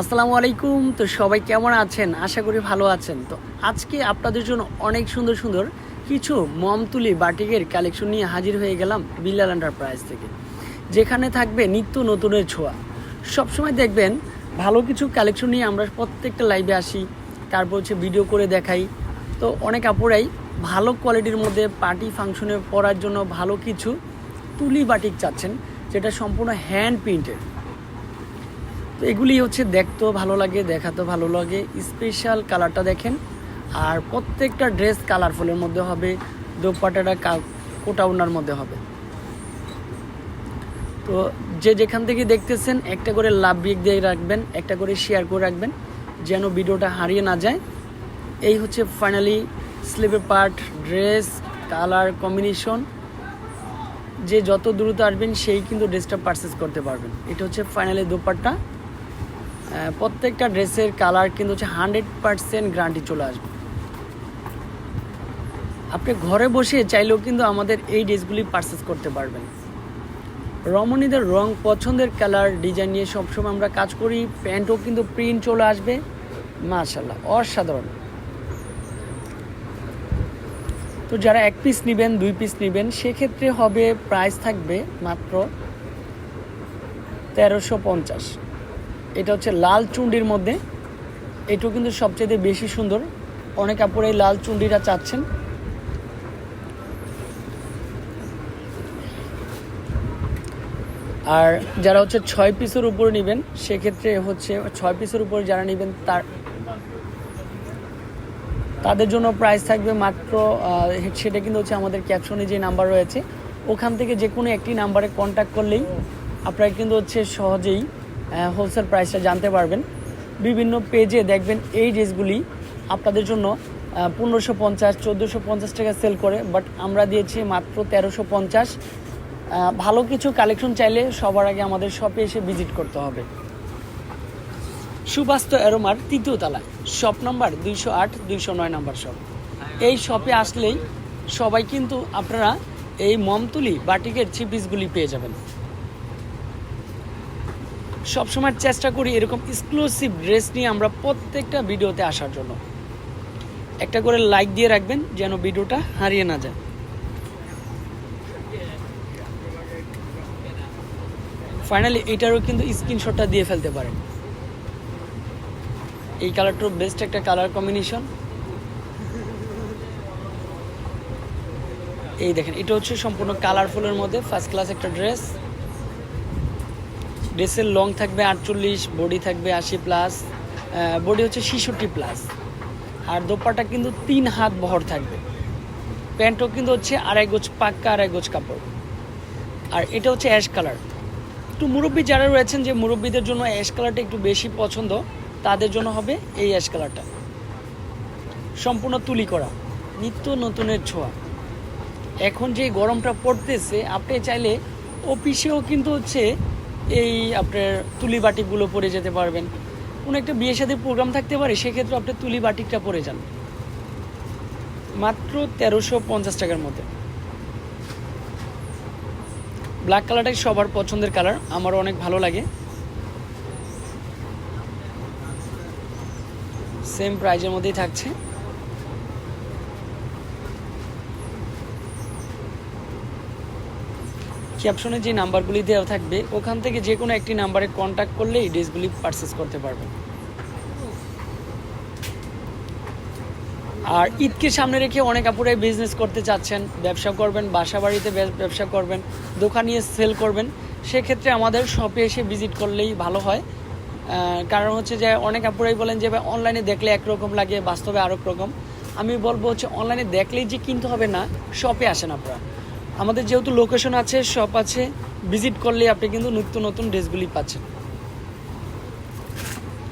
আসসালামু আলাইকুম। তো সবাই কেমন আছেন? আশা করি ভালো আছেন। তো আজকে আপনাদের জন্য অনেক সুন্দর সুন্দর কিছু মমতুলি বাটিকের কালেকশন নিয়ে হাজির হয়ে গেলাম বিল্লাল এন্টারপ্রাইজ থেকে, যেখানে থাকবে নিত্য নতুনের ছোঁয়া। সবসময় দেখবেন ভালো কিছু কালেকশন নিয়ে আমরা প্রত্যেকটা লাইভে আসি, তারপর হচ্ছে ভিডিও করে দেখাই। তো অনেক আপুরাই ভালো কোয়ালিটির মধ্যে পার্টি ফাংশনে পরার জন্য ভালো কিছু তুলি বাটিক চাচ্ছেন, যেটা সম্পূর্ণ হ্যান্ড প্রিন্টেড তো এগুলি হচ্ছে দেখতেও ভালো লাগে, দেখাতেও ভালো লাগে। স্পেশাল কালারটা দেখেন। আর প্রত্যেকটা ড্রেস কালারফুলের মধ্যে হবে দোপাটাটা কোটা ওনার মধ্যে হবে। তো যে যেখান থেকে দেখতেছেন, একটা করে লাভ বিক দিয়ে রাখবেন, একটা করে শেয়ার করে রাখবেন, যেন ভিডিওটা হারিয়ে না যায়। এই হচ্ছে ফাইনালি স্লিপের পার্ট, ড্রেস, কালার, কম্বিনেশন। যে যত দ্রুত আসবেন, সেই কিন্তু ড্রেসটা পারচেস করতে পারবেন। এটা হচ্ছে ফাইনালি দোপাট্টা। প্রত্যেকটা ড্রেসের কালার কিন্তু হচ্ছে হান্ড্রেড পারসেন্ট গ্যারান্টি চলে আসবে। আপনি ঘরে বসে চাইলেও কিন্তু আমাদের এই ড্রেসগুলি পারচেস করতে পারবেন। রমণীদের রং পছন্দের কালার ডিজাইন নিয়ে সবসময় আমরা কাজ করি, প্যান্টও কিন্তু প্রিন্ট চলে আসবে মাশাল্লাহ অসাধারণ। তো যারা এক পিস নেবেন, দুই পিস নেবেন, সেক্ষেত্রে হবে প্রাইস থাকবে মাত্র তেরোশো পঞ্চাশ। এটা হচ্ছে লাল চুন্ডির মধ্যে। এটাও কিন্তু সবচেয়ে বেশি সুন্দর। অনেক আপুরা এই লাল চুন্ডিটা চাচ্ছেন। আর যারা হচ্ছে ছয় পিসের উপরে নেবেন, সেক্ষেত্রে হচ্ছে ছয় পিসের উপরে যারা নেবেন, তার তাদের জন্য প্রাইস থাকবে মাত্র সেটা কিন্তু হচ্ছে আমাদের ক্যাপশনে যে নাম্বার রয়েছে, ওখান থেকে যে কোনো একটি নাম্বারে কন্ট্যাক্ট করলেই আপনারা কিন্তু হচ্ছে সহজেই হোলসেল প্রাইসটা জানতে পারবেন। বিভিন্ন পেজে দেখবেন এই ড্রেসগুলি আপনাদের জন্য পনেরোশো পঞ্চাশ, চোদ্দোশো পঞ্চাশ টাকা সেল করে বাট আমরা দিয়েছি মাত্র তেরোশো পঞ্চাশ। ভালো কিছু কালেকশন চাইলে সবার আগে আমাদের শপে এসে ভিজিট করতে হবে। সুবাস্ত অ্যারোমার তৃতীয় তলায় শপ নাম্বার দুইশো আট, দুইশো নয় নাম্বার শপ এই শপে আসলেই সবাই কিন্তু আপনারা এই মমতুলি বাটিকের চিপিসগুলি পেয়ে যাবেন। সবসময় চেষ্টা করি এরকম এক্সক্লুসিভ ড্রেস নিয়ে আমরা প্রত্যেকটা ভিডিওতে আসার জন্য। একটা করে লাইক দিয়ে রাখবেন যেন ভিডিওটা হারিয়ে না যায়। ফাইনালি এটারও কিন্তু স্ক্রিনশটটা দিয়ে ফেলতে পারেন। এই কালারটাও বেস্ট একটা কালার কম্বিনেশন এই দেখেন, এটা হচ্ছে সম্পূর্ণ কালারফুলের মধ্যে ফার্স্ট ক্লাস একটা ড্রেস ড্রেসের লং থাকবে আটচল্লিশ বডি থাকবে আশি প্লাস বডি হচ্ছে ছেষট্টি প্লাস আর দোপাটা কিন্তু তিন হাত বহর থাকবে। প্যান্টও কিন্তু হচ্ছে আড়াই গোছ পাক্কা, আড়াই গোছ কাপড়। আর এটা হচ্ছে অ্যাশ কালার একটু মুরব্বী যারা রয়েছেন যে মুরব্বীদের জন্য অ্যাশ কালারটা একটু বেশি পছন্দ, তাদের জন্য হবে এই অ্যাশ কালারটা সম্পূর্ণ তুলি করা, নিত্য নতুনের ছোঁয়া। এখন যে গরমটা পড়তেছে, আপনি চাইলে অফিসেও কিন্তু হচ্ছে এই আপনার তুলি বাটিকগুলো পরে যেতে পারবেন। কোনো একটা বিয়ে সাথে প্রোগ্রাম থাকতে পারে, সেক্ষেত্রে আপনি তুলি বাটিকটা পরে যান। মাত্র তেরোশো পঞ্চাশ টাকার মধ্যে। ব্ল্যাক কালারটাই সবার পছন্দের কালার আমারও অনেক ভালো লাগে। সেম প্রাইজের মধ্যেই থাকছে। ক্যাপশনে যে নাম্বারগুলি দেওয়া থাকবে, ওখান থেকে যে কোনো একটি নাম্বারে কন্ট্যাক্ট করলে এই ড্রেসগুলি পারচেস করতে পারবেন। আর ঈদকে সামনে রেখে অনেক আপুরাই বিজনেস করতে চাচ্ছেন। ব্যবসা করবেন বাসা বাড়িতে ব্যবসা করবেন, দোকান নিয়ে সেল করবেন। সেক্ষেত্রে আমাদের শপে এসে ভিজিট করলেই ভালো হয়। কারণ হচ্ছে যে অনেক আপুরাই বলেন যে, অনলাইনে দেখলে একরকম লাগে, বাস্তবে আরেক রকম। আমি বলব হচ্ছে, অনলাইনে দেখলেই যে কিনতে হবে না শপে আসেন আপনারা। আমাদের যেহেতু লোকেশন আছে শপ আছে ভিজিট করলে আপনি কিন্তু নিত্য নতুন ড্রেসগুলি পাচ্ছেন।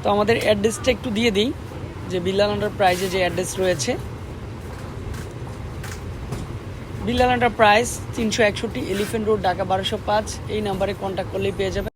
তো আমাদের অ্যাড্রেসটা একটু দিয়ে দিই, যে বিল্লাল আন্ডার প্রাইজে যে অ্যাড্রেস রয়েছে। বিল্লাল প্রাইস তিনশো একষট্টি এলিফেন্ট রোড ঢাকা বারোশো পাঁচ, এই নাম্বারে কন্ট্যাক্ট করলেই পেয়ে যাবেন।